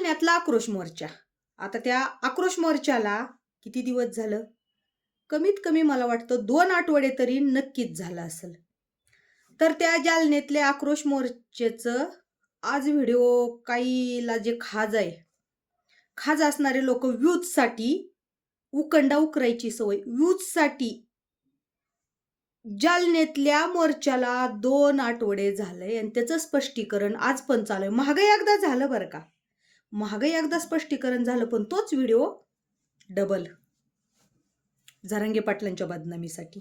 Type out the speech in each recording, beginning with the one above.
जालन्यातला आक्रोश मोर्चा. आता त्या आक्रोश मोर्चाला किती दिवस झालं? कमीत कमी मला वाटतं दोन आठवडे तरी नक्कीच झालं असेल. तर त्या जालन्यातल्या आक्रोश मोर्चेचं आज व्हिडिओ काहीला जे खाज आहे. खाज असणारे लोक व्यूजसाठी उकंडा उकरायची सवय. व्यूजसाठी जालन्यातल्या मोर्चाला दोन आठवडे झालंय आणि त्याचं स्पष्टीकरण आज पण चालू आहे. महागाई एकदा झालं बरं का? महागही एकदा स्पष्टीकरण झालं पण तोच व्हिडिओ डबल झरंगे पाटलांच्या बदनामीसाठी.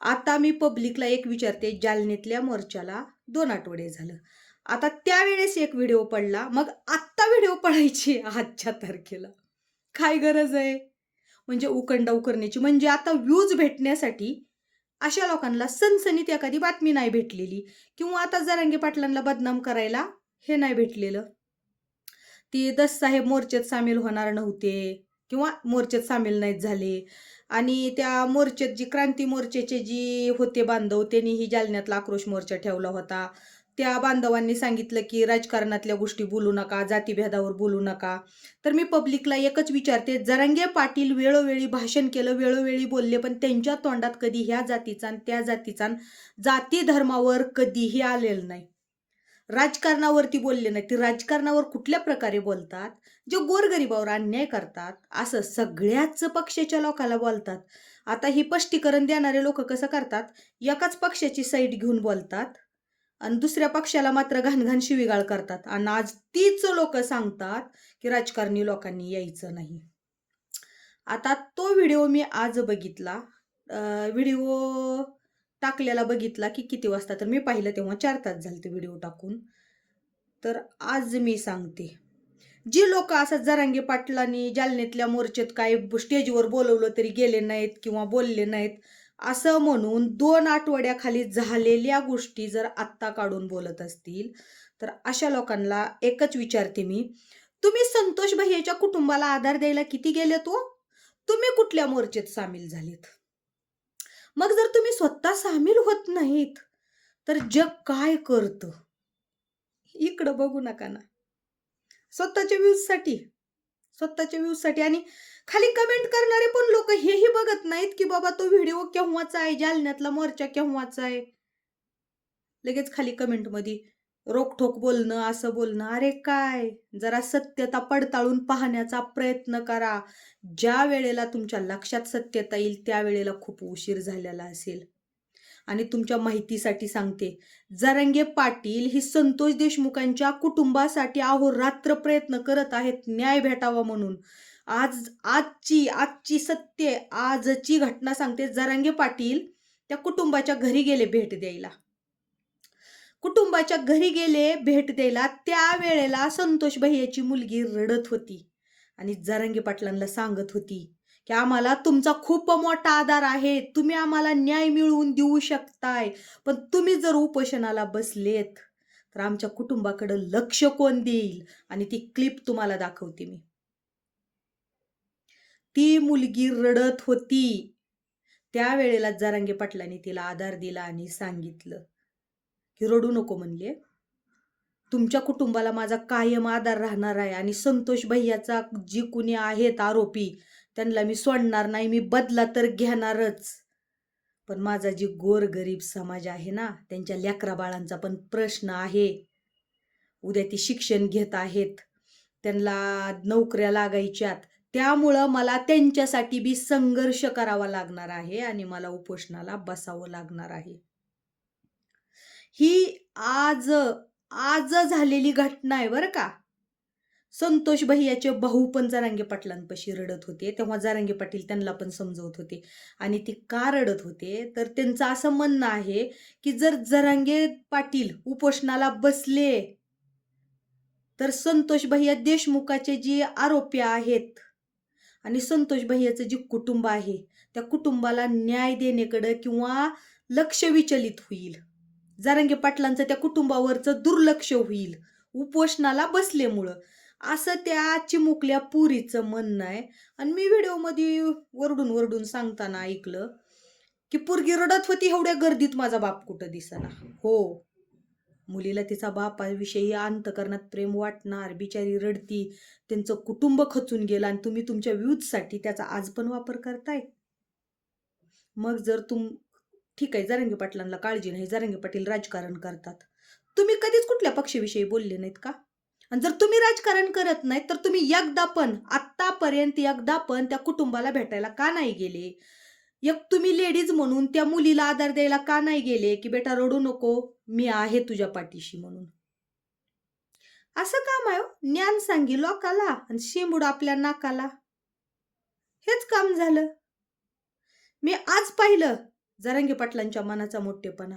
आता मी पब्लिकला एक विचारते जालनेतल्या मोर्चाला दोन आठवडे झालं. आता त्यावेळेस एक व्हिडिओ पडला मग आत्ता व्हिडिओ पडायची आजच्या तारखेला. काय गरज आहे? म्हणजे उकंडा उकरण्याची म्हणजे आता व्ह्यूज भेटण्यासाठी अशा लोकांना सनसनीत एखादी बातमी नाही भेटलेली किंवा आता जरांगे पाटलांना बदनाम करायला हे नाही भेटलेलं. ती दस साहेब मोर्चेत सामील होणार नव्हते किंवा मोर्चेत सामील नाहीत झाले. आणि त्या मोर्चेत जी क्रांती मोर्चेचे जी होते बांधव त्यांनी ही जालन्यातला आक्रोश मोर्चा ठेवला होता. त्या बांधवांनी सांगितलं की राजकारणातल्या गोष्टी बोलू नका जातीभेदावर बोलू नका. तर मी पब्लिकला एकच विचारते जरांगे पाटील वेळोवेळी भाषण केलं वेळोवेळी बोलले पण त्यांच्या तोंडात कधी ह्या जातीचा आणि त्या जातीचा आणि जाती धर्मावर कधीही आलेलं नाही. राजकारणावरती बोलले नाही ते राजकारणावर कुठल्या प्रकारे बोलतात? जे गोरगरिबावर अन्याय करतात असं सगळ्याच पक्षाच्या लोकाला बोलतात. आता ही स्पष्टीकरण देणारे लोक कसं करतात? एकाच पक्षाची साईड घेऊन बोलतात आणि दुसऱ्या पक्षाला मात्र घाणघाण शिवीगाळ करतात. आणि आज तीच लोक सांगतात की राजकारणी लोकांनी यायचं नाही. आता तो व्हिडिओ मी आज बघितला. व्हिडिओ टाकलेला बघितला की किती वाजता? तर मी पाहिलं तेव्हा चार तास झाले ते व्हिडिओ टाकून. तर आज मी सांगते. जी लोक असं जरांगे पाटलांनी जालन्यातल्या मोर्चेत काय स्टेजवर बोलवलं तरी गेले नाहीत किंवा बोलले नाहीत असं म्हणून दोन आठवड्याखाली झालेल्या गोष्टी जर आत्ता काढून बोलत असतील तर अशा लोकांना एकच विचारते मी. तुम्ही संतोष भैयाच्या कुटुंबाला आधार द्यायला किती गेले तो हो? तुम्ही कुठल्या मोर्चेत सामील झालेत? मग जर तुम्ही स्वतः सामील होत नाहीत तर जग काय करतं? इकडं बघू नका ना. स्वतःच्या व्ह्यूजसाठी स्वतःच्या व्ह्यूजसाठी आणि खाली कमेंट करणारे पण लोक हेही बघत नाहीत की बाबा तो व्हिडिओ केव्हाचा आहे जालन्यातला मोर्चा केव्हाचा आहे. लगेच खाली कमेंटमध्ये रोखोक बोलणं असं बोलणं. अरे काय? जरा सत्यता पडताळून पाहण्याचा प्रयत्न करा. ज्या वेळेला तुमच्या लक्षात सत्यता येईल त्या वेळेला खूप उशीर झालेला असेल. आणि तुमच्या माहितीसाठी सांगते. जरंगे पाटील ही संतोष देशमुखांच्या कुटुंबासाठी अहोरात्र प्रयत्न करत आहेत न्याय भेटावा म्हणून. आज आजची आजची सत्य आजची घटना सांगते. जरांगे पाटील त्या कुटुंबाच्या घरी गेले भेट द्यायला. कुटुंबाच्या घरी गेले भेट द्यायला त्या वेळेला संतोष भैयाची मुलगी रडत होती. आणि जरांगे पाटलांना सांगत होती की आम्हाला तुमचा खूप मोठा आधार आहे. तुम्ही आम्हाला न्याय मिळवून देऊ शकताय पण तुम्ही जर उपोषणाला बसलेत तर आमच्या कुटुंबाकडे लक्ष कोण देईल? आणि ती क्लिप तुम्हाला दाखवते मी. ती मुलगी रडत होती. त्यावेळेला जरांगे पाटलांनी तिला आधार दिला आणि सांगितलं ही रडू नको म्हणले. तुमच्या कुटुंबाला माझा कायम आधार राहणार आहे आणि संतोष भैयाचा जी कुणी आहेत आरोपी त्यांना मी सोडणार नाही मी बदला तर घेणारच. पण माझा जी गोरगरीब समाज आहे ना त्यांच्या लेकरा बाळांचा पण प्रश्न आहे. उद्या ती शिक्षण घेत आहेत त्यांना नोकऱ्या लागायच्यात त्यामुळं मला त्यांच्यासाठी बी संघर्ष करावा लागणार आहे आणि मला उपोषणाला बसावं लागणार आहे. ही आज आज झालेली घटना आहे बरं का. संतोष भैयाचे भाऊ पण जरांगे पाटलांपाशी रडत होते. तेव्हा जरांगे पाटील त्यांना पण समजवत होते. आणि ते का रडत होते? तर त्यांचं असं म्हणणं आहे की जर जरांगे पाटील उपोषणाला बसले तर संतोष भैया देशमुखाचे जे आरोपी आहेत आणि संतोष भैयाचं जे कुटुंब आहे त्या कुटुंबाला न्याय देण्याकडं किंवा लक्ष विचलित होईल. जारंगे पाटलांचं त्या कुटुंबावरचं दुर्लक्ष होईल उपोषणाला बसल्यामुळं. असं त्या चिमुकल्या पुरीचं म्हणणं आहे. आणि मी व्हिडिओमध्ये वरडून वरडून सांगताना ऐकलं की पुरगी रडत होती एवढ्या गर्दीत माझा बाप कुठं दिसना. हो. मुलीला तिचा बापाविषयी अंतकरणात प्रेम वाटणार बिचारी रडती त्यांचं कुटुंब खचून गेलं आणि तुम्ही तुमच्या व्यूजसाठी त्याचा आज पण वापर करताय. मग जर तुम ठीक आहे जरांगे पाटलांना काळजी नाही जरांगे पाटील राजकारण करतात. तुम्ही कधीच कुठल्या पक्षाविषयी बोलले नाहीत का? आणि जर तुम्ही राजकारण करत नाहीत तर तुम्ही एकदा पण आत्तापर्यंत एकदा पण त्या कुटुंबाला भेटायला का नाही गेले? एक तुम्ही लेडीज म्हणून त्या मुलीला आधार द्यायला का नाही गेले की बेटा रडू नको मी आहे तुझ्या पाठीशी म्हणून? असं काम आहे हो. ज्ञान सांगी लोकाला आणि शिंबूड आपल्या नाकाला. हेच काम झालं. मी आज पाहिलं जरांगी पाटलांच्या मनाचा मोठेपणा.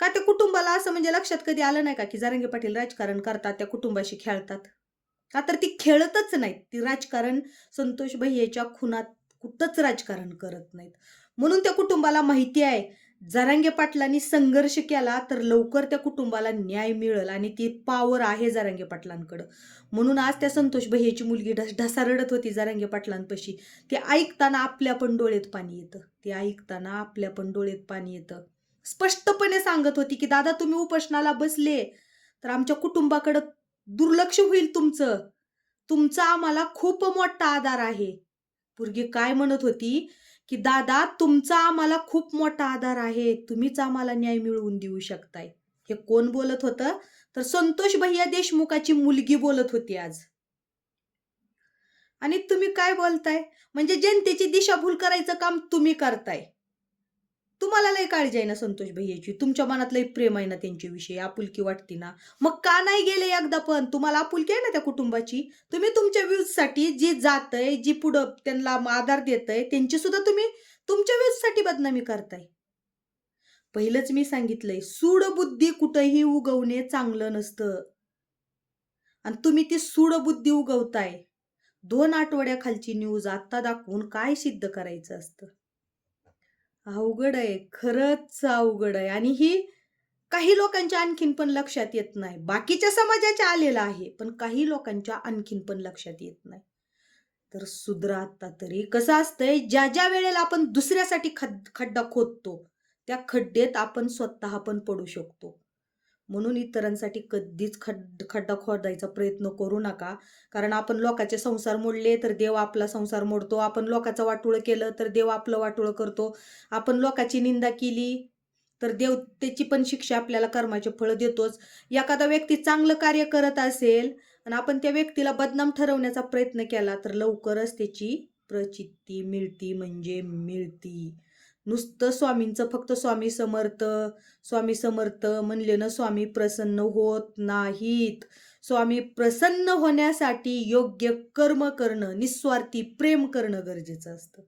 का त्या कुटुंबाला असं म्हणजे लक्षात कधी आलं नाही का की जरांगी पाटील राजकारण करतात त्या कुटुंबाशी खेळतात? का तर ती खेळतच नाहीत. ती राजकारण संतोष भैयाच्या खुनात कुठंच राजकारण करत नाहीत. म्हणून त्या कुटुंबाला माहिती आहे जरांगे पाटलांनी संघर्ष केला तर लवकर त्या कुटुंबाला न्याय मिळेल आणि ती पावर आहे जरांगे पाटलांकडं. म्हणून आज त्या संतोष भैयाची मुलगी ढस ढसा रडत होती जरांगे पाटलांपाशी. ते ऐकताना आपल्या पण डोळ्यात पाणी येतं. ते ऐकताना आपल्या पण डोळ्यात पाणी येतं. स्पष्टपणे सांगत होती की दादा तुम्ही उपोषणाला बसले तर आमच्या कुटुंबाकडं दुर्लक्ष होईल तुमचं. तुमचा आम्हाला खूप मोठा आधार आहे. पुरगी काय म्हणत होती? की दादा तुमचा आम्हाला खूप मोठा आधार आहे. तुम्हीच आम्हाला न्याय मिळवून देऊ शकताय. हे कोण बोलत होतं? तर संतोष भैया देशमुखाची मुलगी बोलत होती आज. आणि तुम्ही काय बोलताय? म्हणजे जनतेची दिशाभूल करायचं काम तुम्ही करताय. तुम्हाला लय काळजी आहे ना संतोष भैयाची तुमच्या मनात लय प्रेम आहे ना त्यांच्याविषयी आपुलकी वाटते ना. मग का नाही गेले एकदा पण? तुम्हाला आपुलकी आहे ना त्या कुटुंबाची? तुम्ही तुमच्या व्ह्यूजसाठी जी जातय जी पुढं त्यांना आधार देतय त्यांची सुद्धा तुम्ही तुमच्या व्ह्यूजसाठी बदनामी करताय. पहिलंच मी सांगितलंय सूडबुद्धी कुठंही उगवणे चांगलं नसतं. आणि तुम्ही ती सूडबुद्धी उगवताय. दोन आठवड्याखालची न्यूज आत्ता दाखवून काय सिद्ध करायचं असतं? अवघड आहे खरंच अवघड आहे. आणि ही काही लोकांच्या आणखीन पण लक्षात येत नाही. बाकीच्या समाजाच्या आलेला आहे पण काही लोकांच्या आणखीन पण लक्षात येत नाही. तर सुधरा आता तरी. कसं असतंय ज्या ज्या वेळेला आपण दुसऱ्यासाठी खड खड्डा खोदतो त्या खड्डेत आपण स्वतः पण पडू शकतो. म्हणून इतरांसाठी कधीच खड खड्डा खोदायचा प्रयत्न करू नका. कारण आपण लोकांचे संसार मोडले तर देव आपला संसार मोडतो. आपण लोकांचं वाटोळं केलं तर देव आपलं वाटोळं करतो. आपण लोकांची निंदा केली तर देव त्याची पण शिक्षा आपल्याला कर्माचे फळ देतोच. एखादा व्यक्ती चांगलं कार्य करत असेल आणि आपण त्या व्यक्तीला बदनाम ठरवण्याचा प्रयत्न केला तर लवकरच त्याची प्रचिती मिळती. म्हणजे मिळती. नुसतं स्वामींचं फक्त स्वामी समर्थ स्वामी समर्थ म्हणले ना स्वामी प्रसन्न होत नाहीत. स्वामी प्रसन्न होण्यासाठी योग्य कर्म करणं निस्वार्थी प्रेम करणं गरजेचं असतं.